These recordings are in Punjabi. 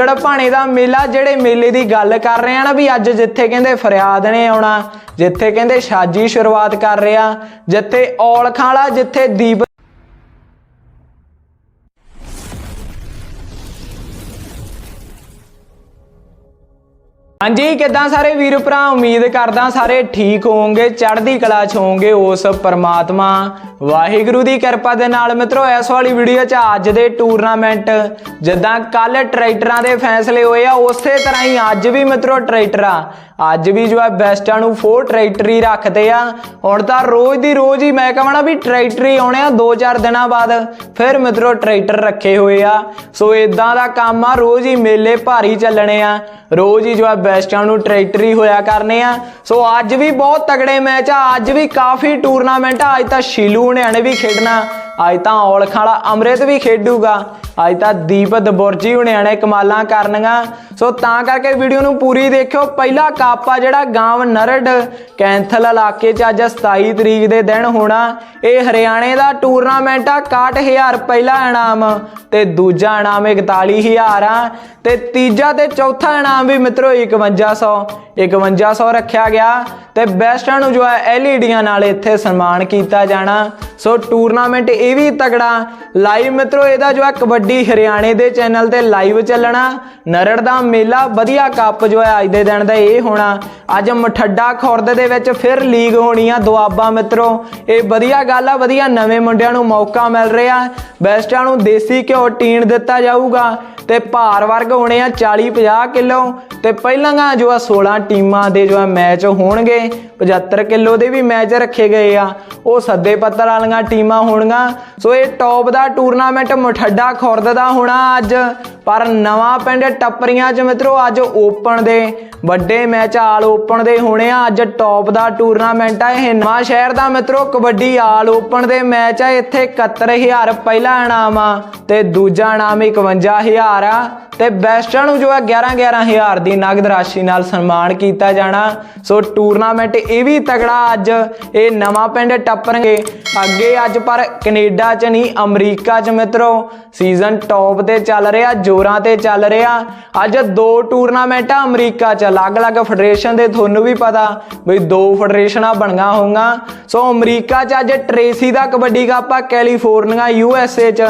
ਜਿਹੜਾ ਭਾਣੇ ਦਾ ਮੇਲਾ ਜਿਹੜੇ ਮੇਲੇ ਦੀ ਗੱਲ ਕਰ ਰਹੇ ਆ ਨਾ ਵੀ ਅੱਜ ਜਿੱਥੇ ਕਹਿੰਦੇ ਫਰਿਆਦ ਨੇ ਆਉਣਾ, ਜਿੱਥੇ ਕਹਿੰਦੇ ਛਾਜੀ ਸ਼ੁਰੂਆਤ ਕਰ ਰਿਹਾ ਜਿੱਥੇ ਔਲਖਾਂ ਵਾਲਾ, ਜਿੱਥੇ ਦੀਪ ਹਾਂਜੀ, ਕਿਦਾਂ ਸਾਰੇ ਵੀਰ ਭਰਾ? ਉਮੀਦ ਕਰਦਾ ਸਾਰੇ ਠੀਕ ਹੋਵੋਗੇ, ਚੜ੍ਹਦੀ ਕਲਾ ਚ ਹੋਵੋਗੇ ਉਸ ਪਰਮਾਤਮਾ। ਵਾਹਿਗੁਰੂ ਦੀ ਕਿਰਪਾ ਦੇ ਨਾਲ ਮਿੱਤਰੋ, ਇਸ ਵਾਲੀ ਵੀਡੀਓ ਚ ਅੱਜ ਦੇ ਟੂਰਨਾਮੈਂਟ, ਜਿੱਦਾਂ ਕੱਲ ਟਰੈਕਟਰਾਂ ਦੇ ਫੈਸਲੇ ਹੋਏ ਆ, ਉਸੇ ਤਰ੍ਹਾਂ ਹੀ ਅੱਜ ਵੀ ਮਿੱਤਰੋ ਟਰੈਕਟਰ। ਆ ਅੱਜ ਵੀ ਜੋ ਹੈ ਬੈਸਟਾਂ ਨੂੰ ਫੋਰ ਟਰੈਕਟਰ ਹੀ ਰੱਖਦੇ ਆ। ਹੁਣ ਤਾਂ ਰੋਜ਼ ਦੀ ਰੋਜ਼ ਹੀ ਮੈਂ ਕਹਣਾ ਵੀ ਟਰੈਕਟਰ ਹੀ ਆਉਣੇ ਆ 2-4 ਦਿਨਾਂ ਬਾਅਦ, ਫਿਰ ਮਿੱਤਰੋ ਟਰੈਕਟਰ ਰੱਖੇ ਹੋਏ ਆ। ਸੋ ਇਦਾਂ ਦਾ ਕੰਮ ਆ, ਰੋਜ਼ ਹੀ ਮੇਲੇ ਭਾਰੀ ਚੱਲਣੇ ਆ। ਰੋਜ਼ ਹੀ ਜੋ ਹੈ ਬੈਸਟਾਂ ਨੂੰ ਟਰੈਕਟਰ ਹੋਇਆ ਕਰਨੇ ਆ। ਸੋ ਅੱਜ ਵੀ ਬਹੁਤ ਤਗੜੇ ਮੈਚ ਆ, ਅੱਜ ਵੀ ਕਾਫੀ ਟੂਰਨਾਮੈਂਟ ਆ। ਅੱਜ ਤਾਂ ਸ਼ੀਲੂ ਹੁਣਿਆਂ ਨੇ ਵੀ ਖੇਡਣਾ। ਅੱਜ ਤਾਂ ਔਲਖਾਂ ਵਾਲਾ ਅੰਮ੍ਰਿਤ ਵੀ ਖੇਡੂਗਾ। ਅੱਜ ਤਾਂ ਦੀਪਤ ਬੁਰਜੀ ਹੁਣਿਆਂ ਨੇ ਕਮਾਲਾਂ ਕਰਨੀਆਂ। ਸੋ ਤਾਂ ਕਰਕੇ ਵੀਡੀਓ ਨੂੰ ਪੂਰੀ ਦੇਖਿਓ। ਪਹਿਲਾ ਕਾਪਾ ਜਿਹੜਾ ਗਾਂਵ ਨਰਡ ਕੈਂਥਲ ਇਲਾਕੇ 'ਚ ਅੱਜ 27 ਤਰੀਕ ਦੇ ਦਿਨ ਹੋਣਾ। ਇਹ ਹਰਿਆਣੇ ਦਾ ਟੂਰਨਾਮੈਂਟ ਆ 61000 ਪਹਿਲਾ ਇਨਾਮ ਤੇ ਦੂਜਾ ਇਨਾਮ 41000 ਆ। ਤੇ ਤੀਜਾ ਤੇ ਚੌਥਾ ਇਨਾਮ ਵੀ ਮਿੱਤਰੋ 5100 5100 ਰੱਖਿਆ ਗਿਆ ਤੇ ਬੈਸਟਾਂ ਨੂੰ ਜੋ ਹੈ ਐਲਈਡੀਆਂ ਨਾਲ ਇੱਥੇ ਸਨਮਾਨ ਕੀਤਾ ਜਾਣਾ। ਸੋ ਟੂਰਨਾਮੈਂਟ ਇਹ ਵੀ ਤਗੜਾ ਲਾਈਵ ਮਿੱਤਰੋ, ਇਹਦਾ ਜੋ ਹੈ ਕਬੱਡੀ ਹਰਿਆਣੇ ਦੇ ਚੈਨਲ ਤੇ ਲਾਈਵ ਚੱਲਣਾ। ਨਰੜ ਦਾ ਮੇਲਾ ਵਧੀਆ ਕੱਪ ਜੋ ਹੈ ਅੱਜ ਦੇ ਦਿਨ ਦਾ ਇਹ ਹੋਣਾ। ਅੱਜ ਮਠੱਡਾ ਖੁਰਦ ਦੇ ਵਿੱਚ ਫਿਰ ਲੀਗ ਹੋਣੀ ਆ ਦੁਆਬਾ ਮਿੱਤਰੋ। ਇਹ ਵਧੀਆ ਗੱਲ ਆ, ਵਧੀਆ ਨਵੇਂ ਮੁੰਡਿਆਂ ਨੂੰ ਮੌਕਾ ਮਿਲ ਰਿਹਾ। ਬੈਸਟਾਂ ਨੂੰ ਦੇਸੀ ਘਿਓ ਟੀਣ ਦਿੱਤਾ ਜਾਊਗਾ। ਤੇ ਭਾਰ ਵਰਗ ਹੋਣੇ ਆ 40 50 ਕਿਲੋ। ਤੇ ਪਹਿਲਾਂ ਜੋ ਆ 16 ਟੀਮਾਂ ਦੇ ਜੋ ਆ ਮੈਚ ਹੋਣਗੇ 75 ਕਿਲੋ ਦੇ ਵੀ ਮੈਚ ਰੱਖੇ ਗਏ ਆ। ਉਹ ਸੱਦੇ ਪੱਤਰ ਵਾਲੀਆਂ ਟੀਮਾਂ ਹੋਣਗੀਆਂ। ਸੋ ਇਹ ਟੌਪ ਦਾ ਟੂਰਨਾਮੈਂਟ ਮਠੱਡਾ ਖੁਰਦ ਦਾ ਹੋਣਾ ਅੱਜ। ਪਰ ਨਵਾਂ ਪਿੰਡ ਟੱਪਰੀਆਂ ਚ ਮਿੱਤਰੋ, ਅੱਜ ਓਪਨ ਦੇ ਵੱਡੇ ਮੈਚ ਆਲ ਓਪਨ ਦੇ ਹੋਣੇ ਆ। ਅੱਜ ਟੌਪ ਦਾ ਟੂਰਨਾਮੈਂਟ ਆ। ਇਹ ਨਵਾਂ ਸ਼ਹਿਰ ਦਾ ਮਿੱਤਰੋ, ਕਬੱਡੀ ਆਲ ਓਪਨ ਦੇ ਮੈਚ ਆ। ਇੱਥੇ 71000 ਪਹਿਲਾ ਇਨਾਮ ਆ ਤੇ ਦੂਜਾ ਇਨਾਮ 51000 ਆ। ਤੇ ਬੈਸਟਾਂ ਨੂੰ ਜੋ ਹੈ 11 11000 ਦੀ ਨਗਦ ਰਾਸ਼ੀ ਨਾਲ ਸਨਮਾਨ ਕੀਤਾ ਜਾਣਾ। ਸੋ ਟੂਰਨਾਮੈਂਟ ਇਹ ਵੀ ਤਗੜਾ ਅੱਜ, ਇਹ ਨਵਾਂ ਪਿੰਡ ਟੱਪਣਗੇ। ਅੱਗੇ ਅੱਜ ਪਰ ਕੈਨੇਡਾ ਚ ਨਹੀਂ, ਅਮਰੀਕਾ ਚ ਮਿੱਤਰੋ ਸੀਜ਼ਨ ਟੌਪ ਤੇ ਚੱਲ ਰਿਹਾ, ਜੋਰਾਂ ਤੇ ਚੱਲ ਰਿਹਾ। ਅੱਜ ਦੋ ਟੂਰਨਾਮੈਂਟ ਅਮਰੀਕਾ ਚ, ਅਲੱਗ-ਅਲੱਗ ਫੈਡਰੇਸ਼ਨ ਦੇ, ਤੁਹਾਨੂੰ ਵੀ ਪਤਾ ਬਈ ਦੋ ਫੈਡਰੇਸ਼ਨਾਂ ਬਣੀਆਂ ਹੋਊਗਾ ਸੋ ਅਮਰੀਕਾ ਚ ਅੱਜ ਟ੍ਰੇਸੀ ਦਾ ਕਬੱਡੀ ਕੱਪ ਆ ਕੈਲੀਫੋਰਨੀਆ, ਯੂ ਐਸ ਏ ਚ।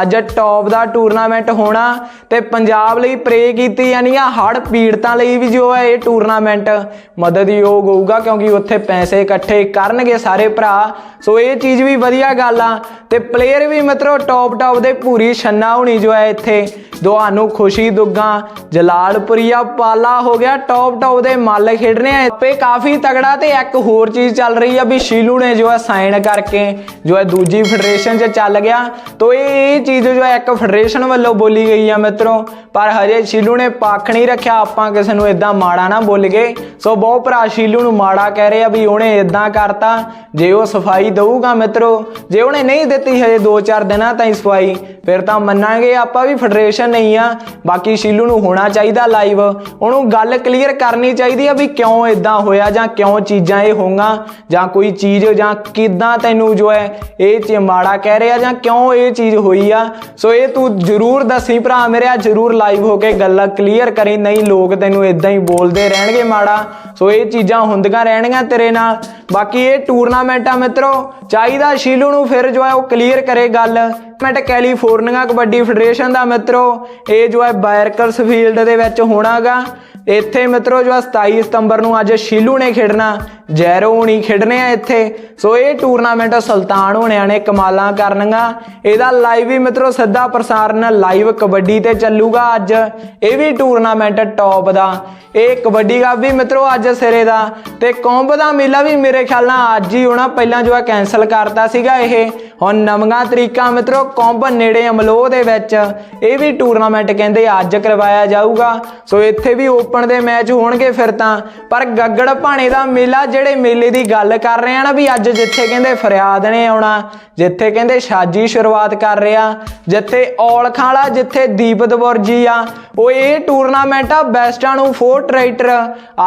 ਅੱਜ ਟੌਪ ਦਾ ਟੂਰਨਾਮੈਂਟ ਹੋਣਾ ਤੇ ਪੰਜਾਬ ਲਈ ਪ੍ਰੇ ਕੀਤੀ ਜਾਣੀ ਆ ਹੜ ਪੀੜਤਾਂ ਲਈ ਵੀ ਜੋ ਹੈ ਇਹ ਟੂਰਨਾਮੈਂਟ। ਮਦਦਯੋਗ ਹੋਊਗਾ ਕਿਉਂਕਿ ਉੱਥੇ ਪੈਸੇ ਇਕੱਠੇ ਕਰਨਗੇ ਸਾਰੇ ਭਰਾ। ਸੋ ਇਹ ਚੀਜ਼ ਵੀ ਵਧੀਆ ਗੱਲ ਆ ਤੇ ਪਲੇਅਰ ਵੀ ਮਿੱਤਰੋ ਟੌਪ ਟੌਪ ਦੇ ਪੂਰੀ ਛੰਨਾ ਹੋਣੀ ਜੋ ਹੈ ਇੱਥੇ। ਤੁਹਾਨੂੰ ਖੁਸ਼ੀ ਦੁੱਗਾ ਜਲਾਲਪੁਰੀਆ ਪਾਲਾ ਹੋ ਗਿਆ ਟੌਪ ਟੌਪ ਦੇ ਮੱਲ ਖੇਡਣੇ ਆ। ਤੇ ਕਾਫੀ ਤਗੜਾ ਤੇ ਇੱਕ ਹੋਰ ਚੀਜ਼ ਚੱਲ ਰਹੀ ਆ ਵੀ ਸ਼ੀਲੂ ਨੇ ਜੋ ਹੈ ਸਾਈਨ ਕਰਕੇ ਜੋ ਹੈ ਦੂਜੀ ਫੈਡਰੇਸ਼ਨ 'ਚ ਚੱਲ ਗਿਆ। ਤੋ ਇਹ ਇਹ ਚੀਜ਼ ਜੋ ਹੈ ਇੱਕ ਫੈਡਰੇਸ਼ਨ ਵੱਲੋਂ ਬੋਲੀ ਗਈ ਆ ਮਿੱਤਰੋ। ਪਰ ਹਜੇ ਸ਼ੀਲੂ ਨੇ ਪੱਖ ਨਹੀਂ ਰੱਖਿਆ, ਆਪਾਂ ਕਿਸੇ ਨੂੰ ਇਦਾਂ ਮਾੜਾ ਨਾ ਬੋਲ ਗਏ ਸੋ ਬਹੁਤ ਭਰਾ ਸ਼ੀਲੂ ਨੂੰ ਮਾੜਾ ਕਹਿ ਰਹੇ ਆ ਵੀ ਉਹਨੇ ਇਦਾਂ ਕਰਤਾ। ਜੇ ਉਹ ਸਫ਼ਾਈ ਦਊਗਾ ਮਿੱਤਰੋ, ਜੇ ਉਹਨੇ ਨਹੀਂ ਦਿੱਤੀ ਹਜੇ 2-4 ਦਿਨਾਂ ਤਾਈਂ ਸਫ਼ਾਈ ਫਿਰ ਤਾਂ ਮੰਨਾਂਗੇ ਆਪਾਂ ਵੀ ਫੈਡਰੇਸ਼ਨ ਨਹੀਂ ਆ, ਬਾਕੀ ਸ਼ੀਲੂ ਨੂੰ ਹੋਣਾ ਚਾਹੀਦਾ ਲਾਈਵ ਉਹਨੂੰ ਗੱਲ ਕਲੀਅਰ ਕਰਨੀ ਚਾਹੀਦੀ ਆ ਵੀ ਕਿਉਂ ਇਦਾਂ ਹੋਇਆ ਜਾਂ ਕਿਉਂ ਚੀਜ਼ਾਂ ਇਹ ਹੋਈਆਂ, ਜਾਂ ਕੋਈ ਚੀਜ਼ ਜਾਂ ਕਿਦਾਂ ਤੈਨੂੰ ਜੋ ਹੈ, ਇਹ ਚ ਮਾੜਾ ਕਹਿ ਰਿਹਾ ਜਾਂ ਕਿਉਂ ਇਹ ਚੀਜ਼ ਹੋਈ ਆ। ਸੋ ਇਹ ਤੂੰ ਜਰੂਰ ਦੱਸੀ ਭਰਾ ਮੇਰਿਆ ਜਰੂਰ ਲਾਈਵ ਹੋ ਕੇ ਗੱਲਾਂ ਕਲੀਅਰ ਕਰੀ, ਨਹੀਂ ਲੋਕ ਤੈਨੂੰ ਇਦਾਂ ਹੀ ਬੋਲਦੇ ਰਹਿਣਗੇ ਮਾੜਾ। ਸੋ ਇਹ ਚੀਜ਼ਾਂ ਹੁੰਦੀਆਂ ਰਹਿਣਗੀਆਂ ਤੇਰੇ ਨਾਲ। ਬਾਕੀ ਇਹ ਟੂਰਨਾਮੈਂਟ ਆ ਮਿੱਤਰੋ, ਚਾਹੀਦਾ ਸ਼ੀਲੂ ਨੂੰ ਫਿਰ ਜੋ ਹੈ ਉਹ ਕਲੀਅਰ ਕਰੇ ਗੱਲ। ਮੈਟ ਕੈਲੀਫੋਰਨੀਆ ਕਬੱਡੀ ਫੈਡਰੇਸ਼ਨ ਦਾ ਮਿੱਤਰੋ, ਇਹ ਜੋ ਹੈ ਬਾਇਰਕਰਸ ਫੀਲਡ ਦੇ ਵਿੱਚ ਹੋਣਾਗਾ। ਇੱਥੇ ਮਿੱਤਰੋ ਜੋ 27 ਸਤੰਬਰ ਨੂੰ ਅੱਜ ਸ਼ੀਲੂ ਨੇ ਖੇਡਣਾ, ਜੈਰੋ ਹੁਣੀ ਖੇਡਣੇ ਆ ਇੱਥੇ। ਸੋ ਇਹ ਟੂਰਨਾਮੈਂਟ ਸੁਲਤਾਨ ਹੋਣਿਆਂ ਨੇ ਕਮਾਲਾਂ ਕਰਨੀਆਂ। ਇਹਦਾ ਲਾਈਵ ਵੀ ਮਿੱਤਰੋ ਸਿੱਧਾ ਪ੍ਰਸਾਰਣ ਲਾਈਵ ਕਬੱਡੀ ਤੇ ਚੱਲੂਗਾ ਅੱਜ। ਇਹ ਵੀ ਟੂਰਨਾਮੈਂਟ ਟੌਪ ਦਾ। ਇਹ ਕਬੱਡੀ ਕੱਪ ਵੀ ਮਿੱਤਰੋ ਅੱਜ ਸਿਰੇ ਦਾ। ਤੇ ਕੌਂਬ ਦਾ ਮੇਲਾ ਵੀ ਮੇਰੇ ਖਿਆਲ ਨਾਲ ਅੱਜ ਹੀ ਹੋਣਾ। ਪਹਿਲਾਂ ਜੋ ਹੈ ਕੈਨਸਲ ਕਰਤਾ ਸੀਗਾ ਇਹ। ਹੁਣ ਨਵੀਆਂ ਤਰੀਕਾ ਮਿੱਤਰੋ ਕੌਂਬ ਨੇੜੇ ਅਮਲੋਹ ਦੇ ਵਿੱਚ। ਇਹ ਵੀ ਟੂਰਨਾਮੈਂਟ ਕਹਿੰਦੇ ਅੱਜ ਕਰਵਾਇਆ ਜਾਊਗਾ। ਸੋ ਇੱਥੇ ਵੀ ਓਪਨ ਦੇ ਮੈਚ ਹੋਣਗੇ ਫਿਰ ਤਾਂ। ਪਰ ਗੱਗੜ ਭਾਣੇ ਦਾ ਮੇਲਾ ਜਿਹੜੇ ਮੇਲੇ ਦੀ ਗੱਲ ਕਰ ਰਹੇ ਆ ਨਾ ਵੀ ਅੱਜ ਜਿੱਥੇ ਕਹਿੰਦੇ ਫਰਿਆਦ ਨੇ ਆਉਣਾ, ਜਿੱਥੇ ਕਹਿੰਦੇ ਛਾਜੀ ਸ਼ੁਰੂਆਤ ਕਰ ਰਿਹਾ ਜਿੱਥੇ ਔਲਖਾਂ ਵਾਲਾ ਜਿੱਥੇ ਦੀਪਤ ਬੁਰਜੀ ਆ, ਉਹ ਇਹ ਟੂਰਨਾਮੈਂਟ ਆ ਬੈਸਟਾਂ ਨੂੰ ਫੋਰ ਟਰੈਕਟਰ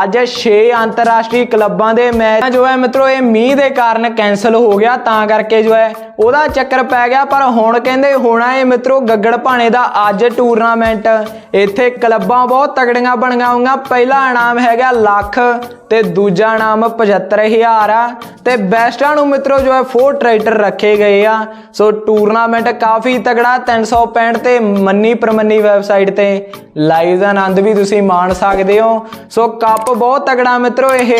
ਅੱਜ 6 ਅੰਤਰਰਾਸ਼ਟਰੀ ਕਲੱਬਾਂ ਦੇ ਮੈਚ ਜੋ ਹੈ ਮਿੱਤਰੋ, ਇਹ ਮੀਂਹ ਦੇ ਕਾਰਨ ਕੈਨਸਲ ਹੋ ਗਿਆ। ਤਾਂ ਕਰਕੇ ਜੋ ਹੈ ਉਹਦਾ ਚੱਕਰ ਪੈ ਗਿਆ, ਪਰ ਹੁਣ ਕਹਿੰਦੇ ਹੋਣਾ ਏ ਮਿੱਤਰੋ ਗੱਗੜ ਭਾਣੇ ਦਾ ਅੱਜ ਟੂਰਨਾਮੈਂਟ ਇੱਥੇ ਕਲੱਬਾਂ ਬਹੁਤ ਤਗੜੀਆਂ ਬਣੀਆਂ ਹੋਈਆਂ। ਪਹਿਲਾ ਇਨਾਮ ਹੈਗਾ ਲੱਖ ਤੇ ਦੂਜਾ ਇਨਾਮ 75000 ਆ ਤੇ ਬੈਸਟਾਂ ਨੂੰ ਮਿੱਤਰੋ ਜੋ ਹੈ ਫੋਰ ਟਰੈਕਟਰ ਰੱਖੇ ਗਏ ਆ। ਸੋ ਟੂਰਨਾਮੈਂਟ ਕਾਫੀ ਤਗੜਾ 365 ਤੇ ਮੰਨੀ ਪ੍ਰਮੰਨੀ ਵੈਬਸਾਈਟ ਤੇ। ਲਾਈਵ ਦਾ ਆਨੰਦ ਵੀ ਤੁਸੀਂ ਮਾਣ ਸਕਦੇ ਹੋ। ਸੋ ਕੱਪ ਬਹੁਤ ਤਗੜਾ ਮਿੱਤਰੋ ਇਹ।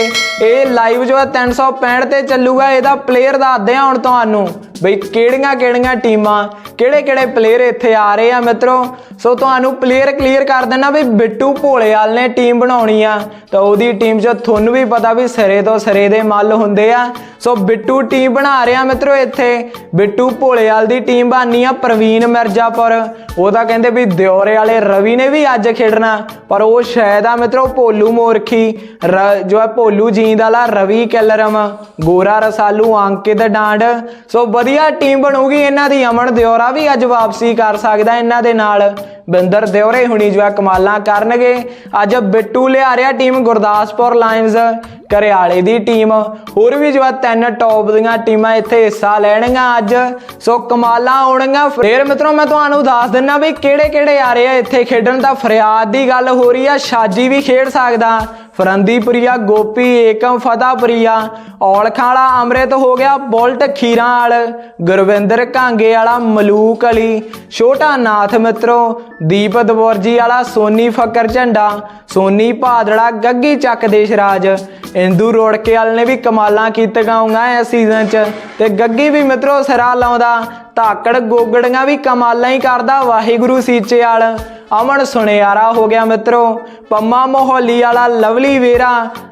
ਇਹ ਲਾਈਵ ਜੋ ਹੈ 365 ਤੇ ਚੱਲੂਗਾ। ਇਹਦਾ ਪਲੇਅਰ ਦੱਸਦੇ ਆ ਹੁਣ ਤੁਹਾਨੂੰ ਬਈ ਕਿਹੜੀਆਂ ਕਿਹੜੀਆਂ ਟੀਮਾਂ ਕਿਹੜੇ ਕਿਹੜੇ ਪਲੇਅਰ ਇੱਥੇ ਆ ਰਹੇ ਆ ਮਿੱਤਰੋ? ਸੋ ਤੁਹਾਨੂੰ ਪਲੇਅਰ ਕਲੀਅਰ ਕਰ ਦੇਣਾ ਵੀ ਬਿੱਟੂ ਭੋਲੇਵਾਲ ਨੇ ਟੀਮ ਬਣਾਉਣੀ ਆ। ਤਾਂ ਉਹਦੀ ਟੀਮ 'ਚ ਤੁਹਾਨੂੰ ਵੀ ਪਤਾ ਵੀ ਸਿਰੇ ਤੋਂ ਸਿਰੇ ਦੇ ਮੱਲ ਹੁੰਦੇ ਆ। ਸੋ ਬਿੱਟੂ ਟੀਮ ਬਣਾ ਰਿਹਾ ਮਿੱਤਰੋ ਇੱਥੇ। ਬਿੱਟੂ ਭੋਲੇਵਾਲ ਦੀ ਟੀਮ ਬਣਨੀ ਆ ਪ੍ਰਵੀਨ ਮਿਰਜ਼ਾਪੁਰ। ਉਹ ਤਾਂ ਕਹਿੰਦੇ ਵੀ ਦਿਓਰੇ ਵਾਲੇ ਰਵੀ ਨੇ ਵੀ ਅੱਜ ਖੇਡਣਾ। ਪਰ ਉਹ ਸ਼ਾਇਦ ਆ ਮਿੱਤਰੋ ਭੋਲੂ ਮੋਰਖੀ। ਰ- ਜੋ ਹੈ ਭੋਲੂ ਜੀਂਦ ਵਾਲਾ ਰਵੀ ਕੈਲਰਮ। ਗੋਰਾ ਰਸਾਲੂ, ਅੰਕਿਤ ਡਾਂਡ। ਸੋ ਵਧੀਆ ਟੀਮ ਬਣੂਗੀ, ਇਹਨਾਂ ਦੀ ਅਮਨ ਦਿਉਰਾ ਵੀ ਅੱਜ ਵਾਪਸੀ ਕਰ ਸਕਦਾ ਇਹਨਾਂ ਦੇ ਨਾਲ। ਬਿੰਦਰ ਦਿਉਰੇ ਹੁਣੀ ਜੋ ਕਮਾਲਾਂ ਕਰਨਗੇ। ਅੱਜ ਬਿੱਟੂ ਲਿਆ ਰਿਹਾ ਟੀਮ ਗੁਰਦਾਸਪੁਰ ਲਾਇਨਸ ਕਰਿਆਲੇ ਦੀ ਟੀਮ ਹੋਰ ਵੀ ਜੋ ਤਿੰਨ ਟੌਪ ਦੀਆਂ ਟੀਮਾਂ ਇੱਥੇ ਹਿੱਸਾ ਲੈਣਗੀਆਂ ਅੱਜ। ਸੋ ਕਮਾਲਾਂ ਆਉਣਗੀਆਂ। ਫੇਰ ਮਿੱਤਰੋ, ਮੈਂ ਤੁਹਾਨੂੰ ਦੱਸ ਦਿੰਨਾ ਵੀ ਕਿਹੜੇ ਕਿਹੜੇ ਆ ਰਹੇ ਆ ਇੱਥੇ ਖੇਡਣ ਦਾ। ਫਰਿਆਦ ਦੀ ਗੱਲ ਹੋ ਰਹੀ ਆ, ਸ਼ਾਜੀ ਵੀ ਖੇਡ ਸਕਦਾ। ਫਰੰਦੀਪੁਰੀਆ, ਗੋਪੀ ਏਕਮ ਫਤਾਪੁਰੀਆ ਔਲਖਾਂ ਵਾਲਾ ਅੰਮ੍ਰਿਤ ਹੋ ਗਿਆ ਬੁਲਟ ਖੀਰਾਂ ਵਾਲ, ਗੁਰਵਿੰਦਰ ਕਾਂਗੇ ਵਾਲਾ ਮਲੂਕ ਅਲੀ, ਛੋਟਾ ਨਾਥ ਮਿੱਤਰੋ, ਦੀਪ ਦਵਰਜੀ ਵਾਲਾ ਸੋਨੀ ਫਕਰ ਝੰਡਾ, ਸੋਨੀ ਭਾਦੜਾ ਗੱਗੀ ਚੱਕ ਦੇਸ਼ਰਾਜ ਇੰਦੂ ਰੋੜਕੇ ਵਾਲੇ ਨੇ ਵੀ ਕਮਾਲਾਂ ਕੀਤੀਆਂ ਹੋਈਆਂ ਇਸ ਸੀਜ਼ਨ 'ਚ, ਤੇ ਗੱਗੀ ਵੀ ਮਿੱਤਰੋ ਸਿਰਾ ਲਾਉਂਦਾ, ਧਾਕੜ ਗੋਗੜੀਆਂ ਵੀ ਕਮਾਲਾਂ ਹੀ ਕਰਦਾ ਵਾਹਿਗੁਰੂ ਸੀਚੇ ਵਾਲ, ਅਮਨ ਸੁਨਿਆਰਾ ਹੋ ਗਿਆ ਮਿੱਤਰੋ, ਪੰਮਾ ਮੋਹਲੀ ਵਾਲਾ ਲਵਲੀ ਵੇਰਾ,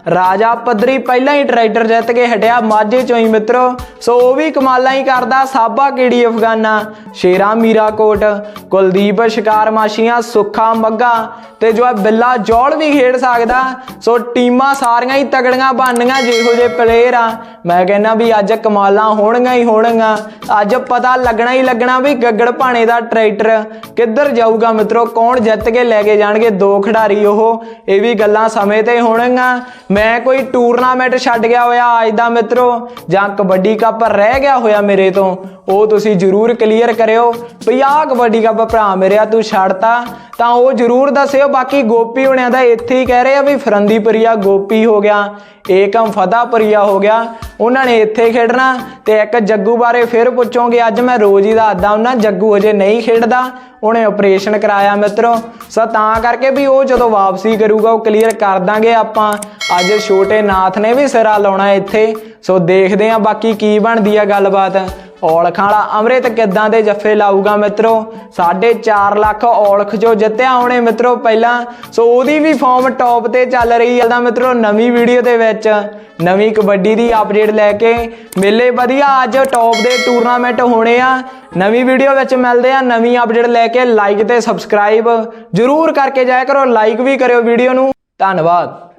ਰਾਜਾ ਪੱਧਰੀ ਪਹਿਲਾਂ ਹੀ ਟਰੈਕਟਰ ਜਿੱਤ ਕੇ ਹਟਿਆ ਮਾਝੇ ਚੋਂ ਹੀ ਮਿੱਤਰੋ। ਸੋ ਉਹ ਵੀ ਕਮਾਲਾਂ ਹੀ ਕਰਦਾ ਸਾਬਾ ਕੀੜੀ ਅਫਗਾਨਾ? ਸ਼ੇਰਾ ਮੀਰਾਕੋਟ, ਕੁਲਦੀਪ ਸ਼ਿਕਾਰ ਮਾਸ਼ੀਆਂ, ਸੁੱਖਾ ਮੱਗਾ ਤੇ ਜੋ ਹੈ ਬਿੱਲਾ ਜੌਲ ਵੀ ਖੇਡ ਸਕਦਾ, ਸੋ ਟੀਮਾਂ ਸਾਰੀਆਂ ਹੀ ਤਗੜੀਆਂ ਬਣਨੀਆਂ ਜਿਹੋ ਜਿਹੇ ਪਲੇਅਰ ਆ। ਮੈਂ ਕਹਿੰਦਾ ਵੀ ਅੱਜ ਕਮਾਲਾਂ ਹੋਣਗੀਆਂ ਹੀ ਹੋਣਗੀਆਂ। ਅੱਜ ਪਤਾ ਲੱਗਣਾ ਹੀ ਲੱਗਣਾ ਵੀ ਗੱਗੜ ਭਾਣੇ ਦਾ ਟਰੈਕਟਰ ਕਿੱਧਰ ਜਾਊਗਾ ਮਿੱਤਰੋ, ਕੌਣ ਜਿੱਤ ਕੇ ਲੈ ਕੇ ਜਾਣਗੇ ਦੋ ਖਿਡਾਰੀ ਉਹ। ਇਹ ਵੀ ਗੱਲਾਂ ਸਮੇਂ ਤੇ ਹੋਣਗੀਆਂ। ਮੈਂ ਕੋਈ ਟੂਰਨਾਮੈਂਟ ਛੱਡ ਗਿਆ ਹੋਇਆ ਅੱਜ ਦਾ ਮਿੱਤਰੋ, ਜਾਂ ਕਬੱਡੀ ਕੱਪ ਰਹਿ ਗਿਆ ਹੋਇਆ ਮੇਰੇ ਤੋਂ, ਉਹ ਤੁਸੀਂ ਜਰੂਰ ਕਲੀਅਰ ਕਰਿਓ। ਵੀ ਆਹ ਕਬੱਡੀ ਕੱਪ ਭਰਾ ਮੇਰਿਆ ਤੂੰ ਛੱਡਤਾ ਤਾਂ ਉਹ ਜਰੂਰ ਦੱਸਿਓ, ਬਾਕੀ ਗੋਪੀ ਹੁਣਿਆਂ ਦਾ ਇੱਥੇ ਹੀ ਕਹਿ ਰਹੇ ਆ ਵੀ ਫਰੰਦੀਪੁਰੀਆ ਗੋਪੀ ਹੋ ਗਿਆ। ਏਕਮ ਫਤਾਪੁਰੀਆ ਹੋ ਗਿਆ। ਉਹਨਾਂ ਨੇ ਇੱਥੇ ਖੇਡਣਾ ਤੇ ਇੱਕ ਜੱਗੂ ਬਾਰੇ ਫਿਰ ਪੁੱਛੋਗੇ ਅੱਜ ਮੈਂ ਰੋਜ਼ ਹੀ ਦੱਸਦਾ ਉਹਨਾਂ ਜੱਗੂ ਹਜੇ ਨਹੀਂ ਖੇਡਦਾ। ਉਹਨੇ ਆਪਰੇਸ਼ਨ ਕਰਾਇਆ ਮਿੱਤਰੋ। ਸੋ ਤਾਂ ਕਰਕੇ ਵੀ ਉਹ ਜਦੋਂ ਵਾਪਸੀ ਕਰੂਗਾ, ਉਹ ਕਲੀਅਰ ਕਰ ਦਾਂਗੇ ਆਪਾਂ। ਅੱਜ ਛੋਟੇ ਨਾਥ ਨੇ ਵੀ ਸਿਰਾ ਲਾਉਣਾ ਇੱਥੇ। ਸੋ ਦੇਖਦੇ ਆਂ ਬਾਕੀ ਕੀ ਬਣਦੀ ਆ ਗੱਲਬਾਤ। ਔਲਖਾਂ ਵਾਲਾ ਅੰਮ੍ਰਿਤ ਕਿੱਦਾਂ ਦੇ ਜੱਫੇ ਲਾਊਗਾ ਮਿੱਤਰੋ? 4.5 ਲੱਖ ਔਲਖ ਜੋ ਜਿੱਤਿਆ ਉਹਨੇ ਮਿੱਤਰੋ ਪਹਿਲਾਂ। ਸੋ ਉਹਦੀ ਵੀ ਫਾਰਮ ਟੌਪ ਤੇ ਚੱਲ ਰਹੀ ਹੈ ਤਾਂ ਮਿੱਤਰੋ ਨਵੀਂ ਵੀਡੀਓ ਦੇ ਵਿੱਚ। ਨਵੀਂ ਕਬੱਡੀ ਦੀ ਅਪਡੇਟ ਲੈ ਕੇ ਮੇਲੇ ਵਧੀਆ ਅੱਜ ਟੌਪ ਦੇ ਟੂਰਨਾਮੈਂਟ ਹੋਣੇ ਆ। ਨਵੀਂ ਵੀਡੀਓ ਵਿੱਚ ਮਿਲਦੇ ਆ, ਨਵੀਂ ਅਪਡੇਟ ਲੈ ਕੇ ਲਾਈਕ ਤੇ ਸਬਸਕ੍ਰਾਈਬ ਜਰੂਰ ਕਰਕੇ ਜਾਇਆ ਕਰੋ ਲਾਈਕ ਵੀ ਕਰਿਓ ਵੀਡੀਓ ਨੂੰ। ਧੰਨਵਾਦ।